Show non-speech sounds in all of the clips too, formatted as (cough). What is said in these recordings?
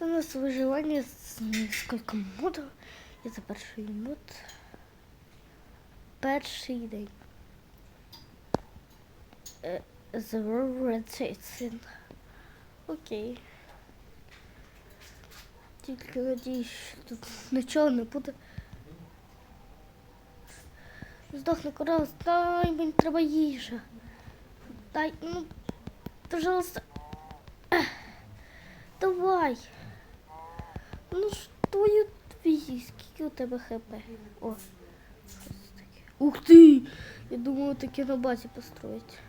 У нас виживання з несколько модів. І це перший мод. Перший день. Е, The World Red Окей. Тільки надіюсь, що тут нічого не буде. Здохни корова, дай мені треба їжа. Дай, ну, пожалуйста. Ех, Давай. Ну ж твою твій, скільки у тебе хп? О, що це таке? Ух ти! Я думаю, таке на базі построїть.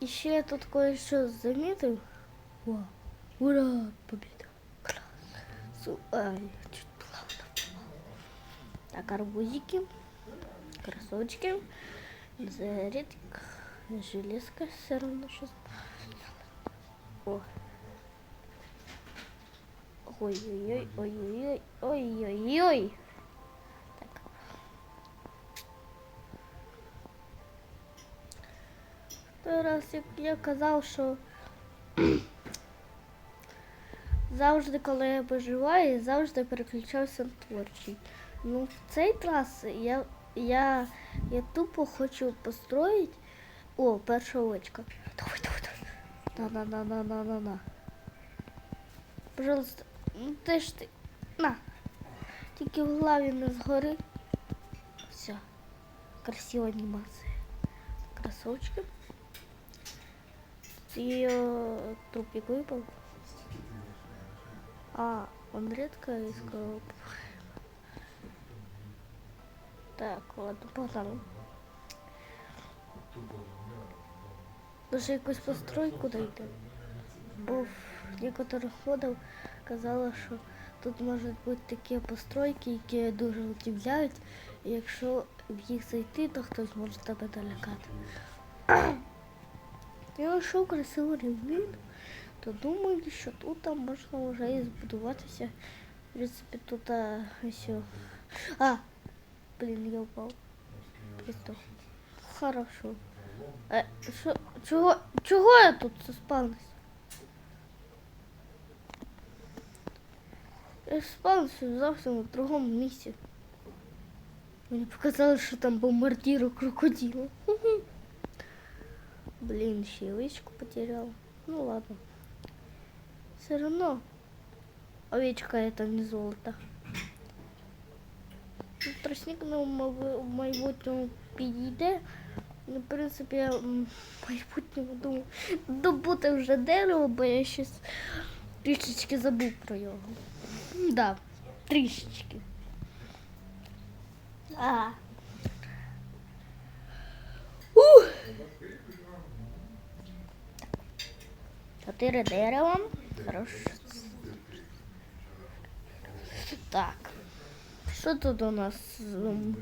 І ще я тут кое-що замітив. Вау. Ура! Побіда! Клас! Су... Ай, чуть плавно. Так, арбузики, красочки, зарядка, железка все равно сейчас. О. Ой-ой-ой, ой-ой-ой, ой-ой-ой. Так. Той раз, як я казав, що (clears throat) завжди, коли я виживаю, завжди переключався на творчий. Ну, в цей раз я, я, я тупо хочу построїть. О, перша овечка. Давай, давай, давай. На, на, на, на, на, на, на. Пожалуйста, ну ти ж ти. На. Тільки в главі не згори. Все. Красива анімація. Красочки. Її трупик випав. А, он редко искал. Так, ладно, погнали. Може якусь постройку дойти. Бо в некоторих ходах казала, що тут можуть бути такі постройки, які дуже удивляють. І якщо в їх зайти, то хтось може тебе налякати. (clears throat) Я знайшов красивий рівнин, то думаю, що тут можна вже і збудуватися. В принципі, тут о. А, блін, я упав. Пристав. Хорошо. Е, що, чого, чого я тут спавнився? Я ж спавнився зовсім в другому місці. Мені показали, що там бомбардіру крокодила. Блин, щелочку потерял. Ну ладно. Все равно овечка это не золото. Ну, Тростник на майбутньому підійде. Ну, в принципі, я майбутньому думаю добути вже дерево, бо я щось трішечки забув про його. Да, трішечки. А. Ух! Чотири дерева. Хорошо. Так. Що тут у нас? Ем,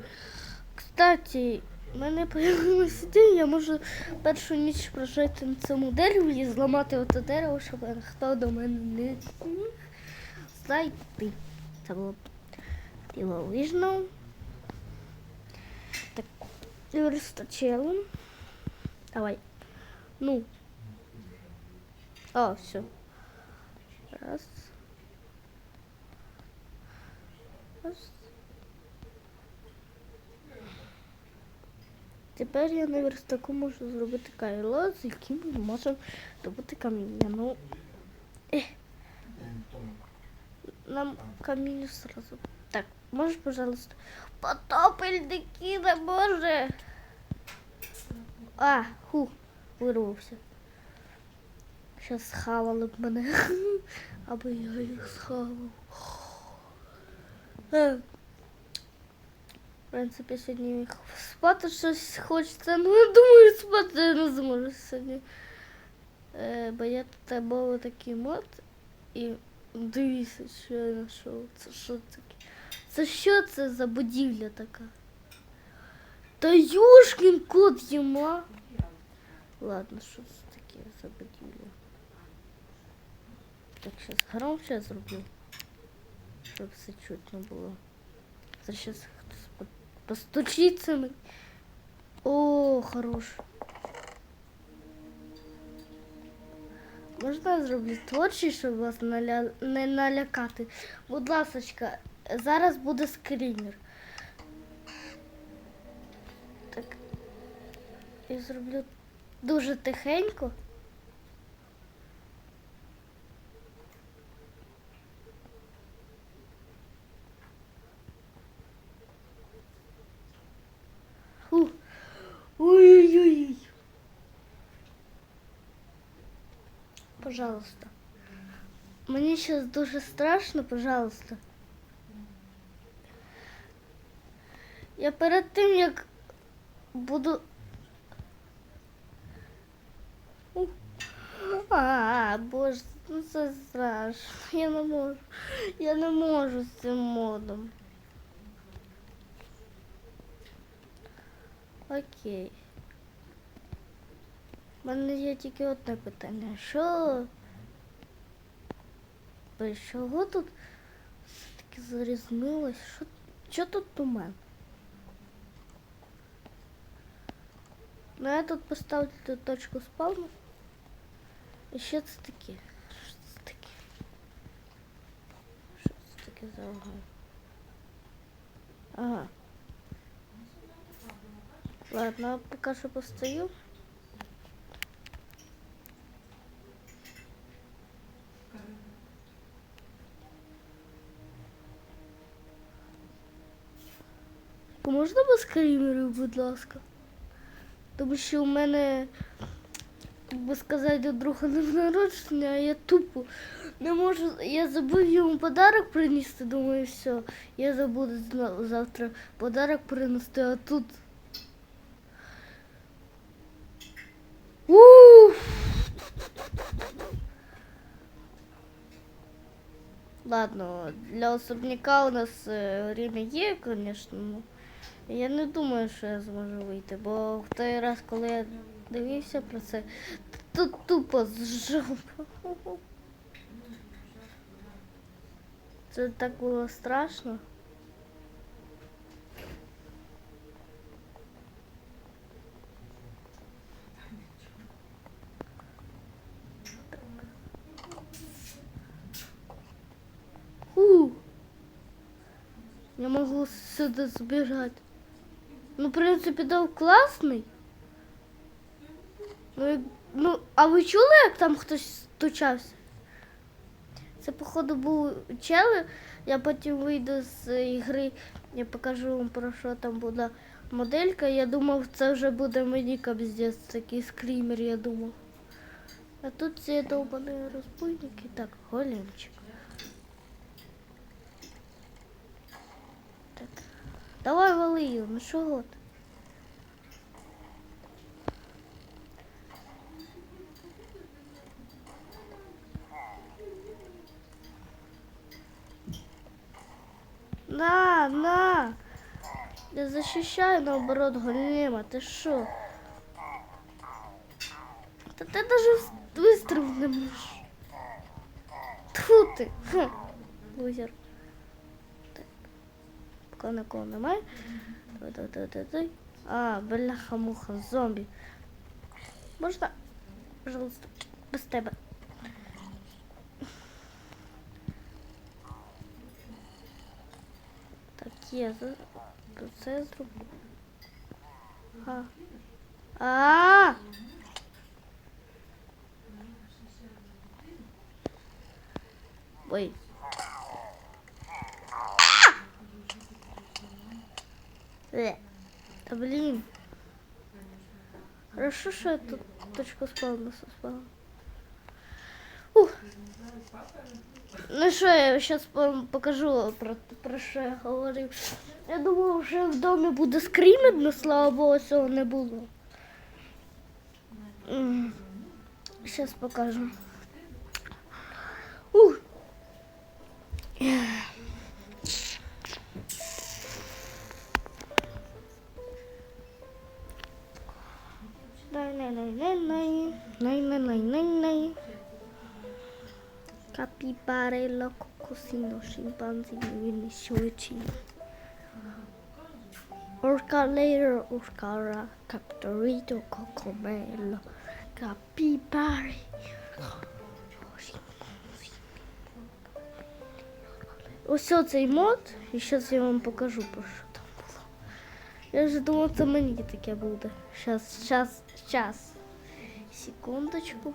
Кстати, в мене появилася ідея, я можу першу ніч прожити на цьому дереві і зламати оте дерево, щоб ніхто до мене не зайти. Це було дивовижно. Так, верстачело. Давай. Ну, а, все. Раз. Раз. Тепер я на верстаку можу зробити кайло, з яким ми можемо добути каміння. Ну, ех. Нам каміння сразу. Так, можеш, пожалуйста. Потопельники не може. А, ху, вирвався. Щас схавали б мене. (laughs) Аби я їх схавав. Е, В принципі, сьогодні спати щось хочеться, ну я думаю, спати я не зможу сьогодні. Е, бо я тут був такий мод і дивіться, що я знайшов. Це що таке? Це що це за будівля така? Та юшкін кот єма. Ладно, що це таке за будівля? Так, сейчас громче зроблю, щоб все чутно було. Це сейчас хтось по- постучиться. мені. О, хорош. Можна зроблю творчий, щоб вас наля... не налякати? Будь ласочка, зараз буде скрінер. Так. Я зроблю дуже тихенько. Фу. Ой-ой-ой. Пожалуйста. Мені зараз дуже страшно, пожалуйста. Я перед тим, як буду. А, боже, ну це страшно. Я не можу. Я не можу з цим модом. Окей. У мене є тільки одне питання. Що? Ой, Чого тут все-таки зарізнилось? Що, що тут туман? Ну я тут поставлю ту точку спавну. І що це таке? Що це таке? Що це таке за огонь? Ага. Ладно, пока що постою. Можна без скрімерів, будь ласка? Тому що у мене, як би сказати, друга не народження, а я тупо не можу. Я забув йому подарок принести, думаю, все. Я забуду завтра подарок принести, а тут. Ух! Ладно, для особняка у нас е, время є, звісно. Ну, я не думаю, що я зможу вийти, бо в той раз, коли я дивився про це, тут тупо з жопи. Це так було страшно. Я могу сюда сбежать. Ну, в принципі, дав класний. Ну, ну, а ви чули, як там хтось стучався? Це, походу, був чели. Я потім вийду з ігри, я покажу вам про що там буде моделька. Я думав, це вже буде мені капздець, такий скрімер, я думав. А тут ці довбані розбойники. Так, големчик. Так. Давай вали ну чого ти? На, на! Я защищаю наоборот голема, ти що? Та ти даже вистрілити не можеш. Тьфу ти! Хм. Лузер нікого нікого немає. А, бляха муха, зомбі. Можна, пожалуйста, без тебе. Так, є, це зроблю. А. А! Ой, Да блин. Хорошо, что я тут точку спавна спала. Ух. Ну що, я зараз вам покажу про, про що я говорив. Я думав, що в домі буде скрімер, але слава Богу, цього не було. Зараз покажу. Ух. piparello cocosino scimpanzino viniciolcino. Orcalero orcara captorito cocomello capibari. Ось цей мод, і зараз я вам покажу, про що там було. Я вже думала, це мені таке буде. Зараз, зараз, щас, Секундочку.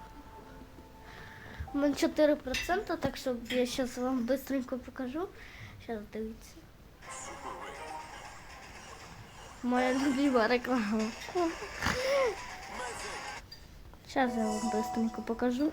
Мене 4%, так що я зараз вам швидко покажу. Зараз дивіться. Моя любима реклама. Зараз я вам швидко покажу.